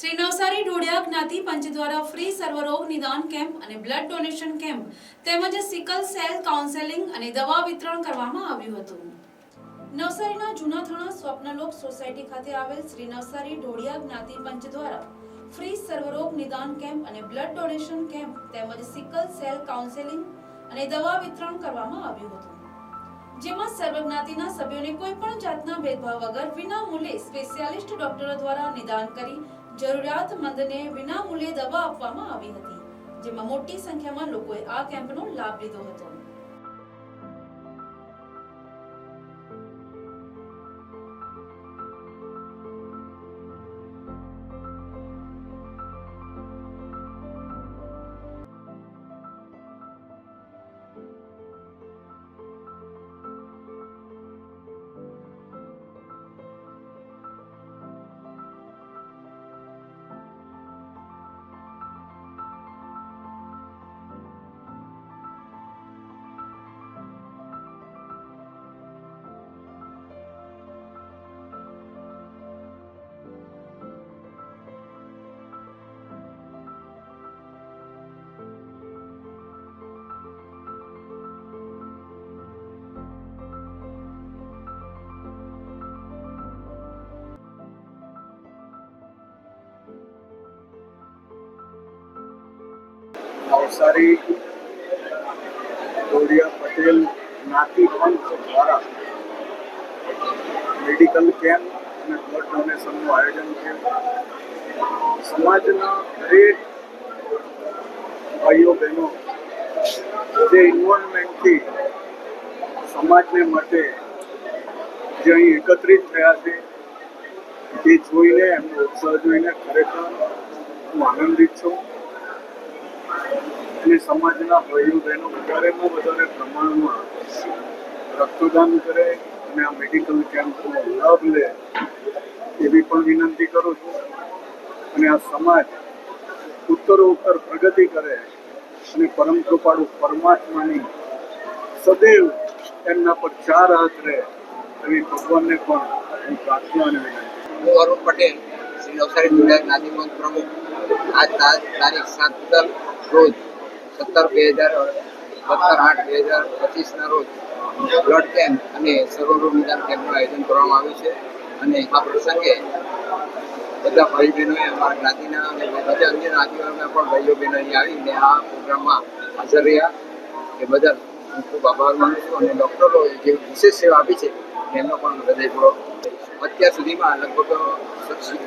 શ્રી નવસારી ઢોળિયા જ્ઞાતિ પંચ દ્વારા ફ્રી સર્વરોગ નિદાન કેમ્પ અને બ્લડ ડોનેશન કેમ્પ તેમજ સિકલ સેલ કાઉન્સેલિંગ અને દવા વિતરણ કરવામાં આવ્યું હતું. નવસારીના જૂના થણા સ્વપ્નલોક સોસાયટી ખાતે આવેલ શ્રી નવસારી ઢોળિયા જ્ઞાતિ પંચ દ્વારા ફ્રી સર્વરોગ નિદાન કેમ્પ અને બ્લડ ડોનેશન કેમ્પ તેમજ સિકલ સેલ કાઉન્સેલિંગ અને દવા વિતરણ કરવામાં આવ્યું હતું. જેમાં સર્વજ્ઞાતિના સભ્યોને કોઈ પણ જાતના ભેદભાવ વગર વિના મૂલ્યે સ્પેશિયાલિસ્ટ ડોક્ટરો દ્વારા નિદાન કરી જરૂરિયાતમંદને વિનામૂલ્યે દવા આપવામાં આવી હતી, જેમાં મોટી સંખ્યામાં લોકોએ આ કેમ્પનો લાભ લીધો હતો. નવસારી ડોડિયા પટેલ નાતી પંચ દ્વારા મેડિકલ કેમ્પ અને બ્લડ ડોનેશનનું આયોજન છે. સમાજના દરેક ભાઈઓ બહેનો જે ઇન્વોલ્વમેન્ટથી સમાજને માટે જે અહીં એકત્રિત થયા છે તે જોઈને એમનો ઉત્સાહ જોઈને ખરેખર હું આનંદિત છું. અને સમાજના ભાઈઓ બહેનો વધારેમાં વધારે પ્રમાણમાં રક્તદાન કરે અને આ મેડિકલ કેમ્પનો લાભ લે, એવી પણ વિનંતી કરું છું. અને આ સમાજ ઉત્તરોત્તર પ્રગતિ કરે અને પરમ કૃપાળુ પરમાત્માની સદૈવ એમના પર ચાર હાથ રહે, એવી ભગવાનને પણ હું પ્રાર્થના અને વિનંતી હું અરુણ પટેલ, શ્રી નવસારી જિલ્લા જ્ઞાતિપંચ પ્રમુખ. આજ તારીખ સાત રોજ સત્તર, બે હજાર, સત્તર, આઠ, બે હજાર પચીસના રોજ બ્લડ કેમ્પ અને સર્વરોગ નિદાન કેમ્પનું આયોજન કરવામાં આવ્યું છે. અને આ પ્રસંગે બધા ભાઈ બહેનોએ અમારા જ્ઞાતિના અને બધા અન્ય જ્ઞાતિઓના પણ ભાઈઓ બહેનો અહીં આવીને આ પ્રોગ્રામમાં હાજર રહ્યા. એ બદલ હું ખૂબ આભાર માનું છું અને ડૉક્ટરો જે વિશેષ સેવા આપી છે, એમનો પણ હૃદયપૂર્વક અત્યાર સુધીમાં લગભગ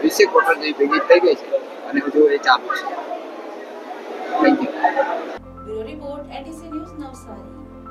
વીસેક વોટર જેવી ભેગી થઈ ગઈ છે અને હજુ એ ચાલુ છે. Bureau report ATC news Navsari